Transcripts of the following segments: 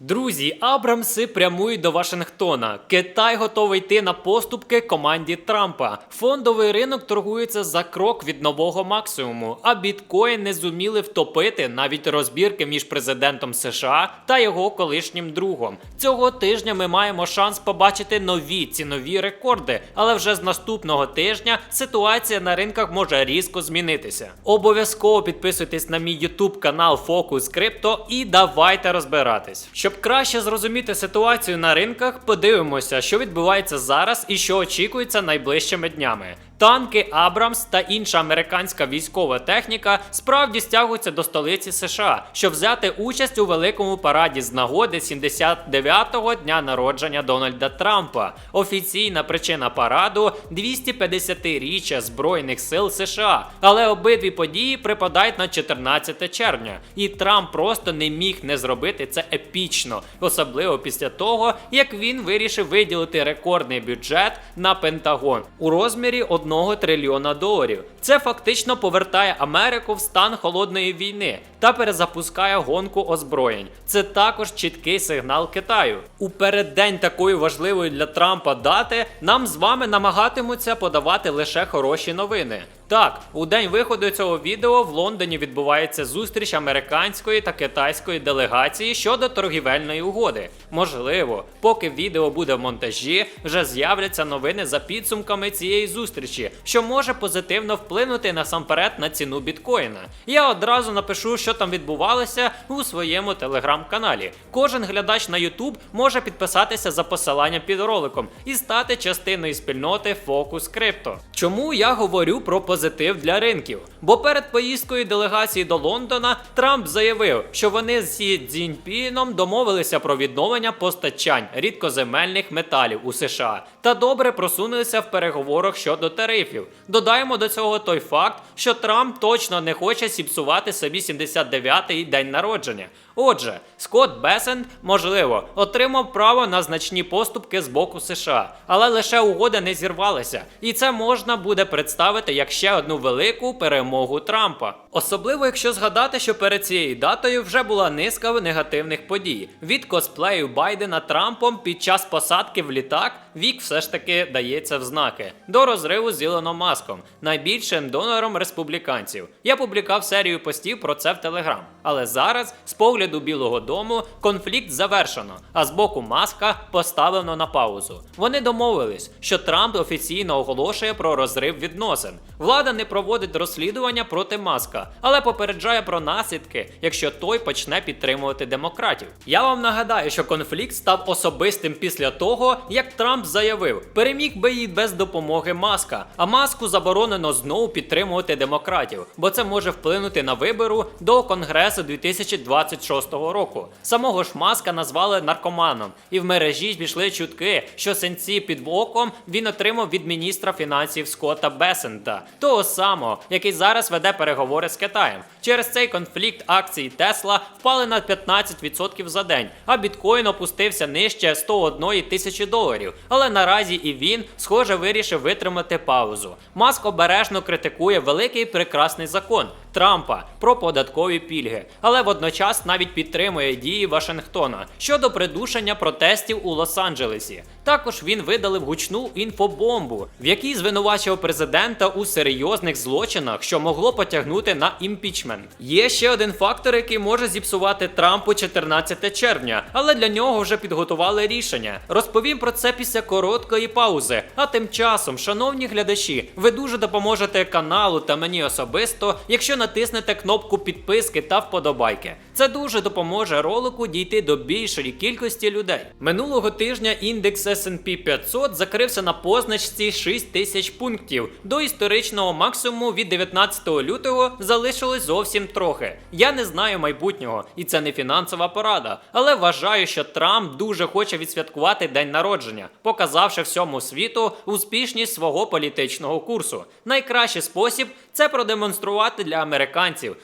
Друзі, Абрамси прямують до Вашингтона. Китай готовий йти на поступки команді Трампа. Фондовий ринок торгується за крок від нового максимуму, а біткоін не зуміли втопити навіть розбірки між президентом США та його колишнім другом. Цього тижня ми маємо шанс побачити нові цінові рекорди, але вже з наступного тижня ситуація на ринках може різко змінитися. Обов'язково підписуйтесь на мій YouTube канал Focus Crypto і давайте розбиратись. Щоб краще зрозуміти ситуацію на ринках, подивимося, що відбувається зараз і що очікується найближчими днями. Танки Абрамс та інша американська військова техніка справді стягуються до столиці США, щоб взяти участь у великому параді з нагоди 79-го дня народження Дональда Трампа. Офіційна причина параду 250-річчя Збройних сил США. Але обидві події припадають на 14 червня, і Трамп просто не міг не зробити це епічно, особливо після того, як він вирішив виділити рекордний бюджет на Пентагон у розмірі 1 трильйона доларів. Це фактично повертає Америку в стан холодної війни та перезапускає гонку озброєнь. Це також чіткий сигнал Китаю. У переддень такої важливої для Трампа дати нам з вами намагатимуться подавати лише хороші новини. Так, у день виходу цього відео в Лондоні відбувається зустріч американської та китайської делегації щодо торгівельної угоди. Можливо, поки відео буде в монтажі, вже з'являться новини за підсумками цієї зустрічі, що може позитивно вплинути насамперед на ціну біткоїна. Я одразу напишу, що там відбувалося у своєму телеграм-каналі. Кожен глядач на YouTube може підписатися за посиланням під роликом і стати частиною спільноти Фокус Крипто. Чому я говорю про позитив для ринків? Бо перед поїздкою делегації до Лондона Трамп заявив, що вони з Сі Цзіньпіном домовилися про відновлення постачань рідкоземельних металів у США та добре просунулися в переговорах щодо тарифів. Додаємо до цього той факт, що Трамп точно не хоче сіпсувати собі 79-й день народження. Отже, Скотт Бесенд, можливо, отримав право на значні поступки з боку США, але лише угода не зірвалася, і це можна буде представити як ще одну велику перемогу Трампа. Особливо, якщо згадати, що перед цією датою вже була низка негативних подій. Від косплею Байдена Трампом під час посадки в літак вік все ж таки дається в знаки до розриву з Ілоном Маском, найбільшим донором республіканців. Я публікав серію постів про це в Телеграм. Але зараз, з погляду Білого Дому, конфлікт завершено, а з боку Маска поставлено на паузу. Вони домовились, що Трамп офіційно оголошує про розрив відносин. Влада не проводить розслідування проти Маска, але попереджає про наслідки, якщо той почне підтримувати демократів. Я вам нагадаю, що конфлікт став особистим після того, як Трамп заявив, переміг би її без допомоги Маска, а маску заборонено знову підтримувати демократів, бо це може вплинути на вибору до Конгресу 2026 року. Самого ж маска назвали наркоманом, і в мережі пішли чутки, що сенці під боком він отримав від міністра фінансів Скотта Бесента, того самого, який зараз веде переговори з Китаєм. Через цей конфлікт акції Тесла впали на 15% за день, а біткоін опустився нижче 101 тисячі доларів. Але наразі і він, схоже, вирішив витримати паузу. Маск обережно критикує великий прекрасний закон Трампа про податкові пільги, але водночас навіть підтримує дії Вашингтона щодо придушення протестів у Лос-Анджелесі. Також він видалив гучну інфобомбу, в якій звинувачував президента у серйозних злочинах, що могло потягнути на імпічмент. Є ще один фактор, який може зіпсувати Трампу 14 червня, але для нього вже підготували рішення. Розповім про це після короткої паузи. А тим часом, шановні глядачі, ви дуже допоможете каналу та мені особисто, якщо натиснете кнопку підписки та вподобайки. Це дуже допоможе ролику дійти до більшої кількості людей. Минулого тижня індекс S&P 500 закрився на позначці 6 тисяч пунктів. До історичного максимуму від 19 лютого залишилось зовсім трохи. Я не знаю майбутнього, і це не фінансова порада, але вважаю, що Трамп дуже хоче відсвяткувати день народження, показавши всьому світу успішність свого політичного курсу. Найкращий спосіб це продемонструвати для американців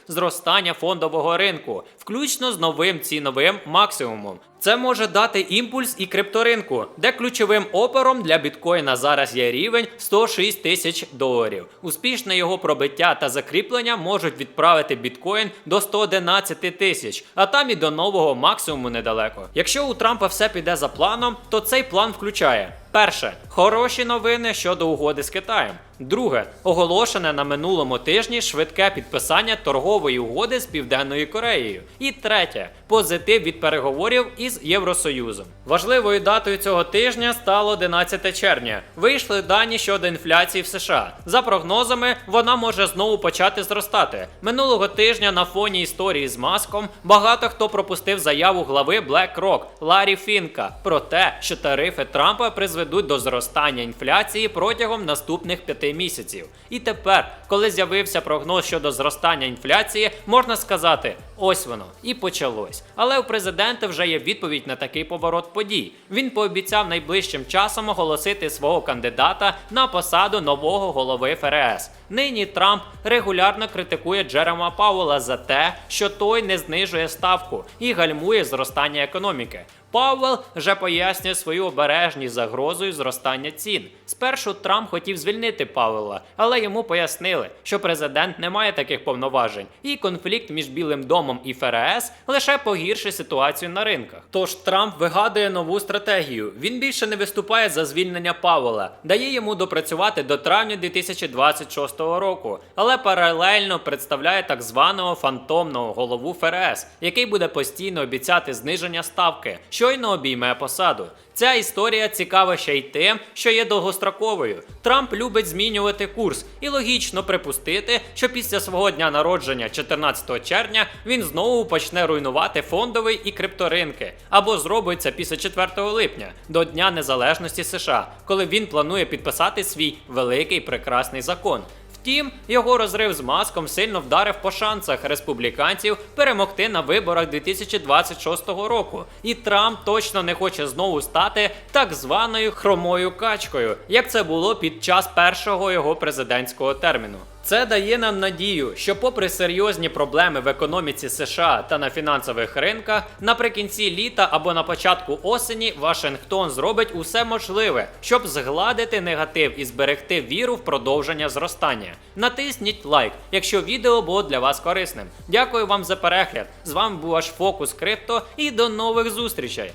зростання фондового ринку, включно з новим ціновим максимумом. Це може дати імпульс і крипторинку, де ключовим опером для біткоїна зараз є рівень 106 тисяч доларів. Успішне його пробиття та закріплення можуть відправити біткоін до 111 тисяч, а там і до нового максимуму недалеко. Якщо у Трампа все піде за планом, то цей план включає. Перше хороші новини щодо угоди з Китаєм. Друге оголошене на минулому тижні швидке підписання торгової угоди з Південною Кореєю. І третє позитив від переговорів із Євросоюзом. Важливою датою цього тижня стало 11 червня. Вийшли дані щодо інфляції в США. За прогнозами, вона може знову почати зростати. Минулого тижня на фоні історії з маском багато хто пропустив заяву глави BlackRock Ларі Фінка про те, що тарифи Трампа призведуть до зростання інфляції протягом наступних п'яти місяців. І тепер, коли з'явився прогноз щодо зростання інфляції, можна сказати, ось воно і почалось. Але у президента вже є відповідь на такий поворот подій. Він пообіцяв найближчим часом оголосити свого кандидата на посаду нового голови ФРС. Нині Трамп регулярно критикує Джерема Паула за те, що той не знижує ставку і гальмує зростання економіки. Пауел вже пояснює свою обережність загрозою зростання цін. Спершу Трамп хотів звільнити Пауела, але йому пояснили, що президент не має таких повноважень, і конфлікт між Білим домом і ФРС лише погіршить ситуацію на ринках. Тож Трамп вигадує нову стратегію. Він більше не виступає за звільнення Пауела, дає йому допрацювати до травня 2026 року, але паралельно представляє так званого фантомного голову ФРС, який буде постійно обіцяти зниження ставки, щойно обійме посаду. Ця історія цікава ще й тим, що є довгостроковою. Трамп любить змінювати курс, і логічно припустити, що після свого дня народження, 14 червня, він знову почне руйнувати фондовий і крипторинки, або зробить це після 4 липня, до Дня Незалежності США, коли він планує підписати свій великий прекрасний закон. Втім, його розрив з маском сильно вдарив по шансах республіканців перемогти на виборах 2026 року. І Трамп точно не хоче знову стати так званою хромою качкою, як це було під час першого його президентського терміну. Це дає нам надію, що, попри серйозні проблеми в економіці США та на фінансових ринках, наприкінці літа або на початку осені Вашингтон зробить усе можливе, щоб згладити негатив і зберегти віру в продовження зростання. Натисніть лайк, якщо відео було для вас корисним. Дякую вам за перегляд. З вами був ваш фокус Крипто і до нових зустрічей.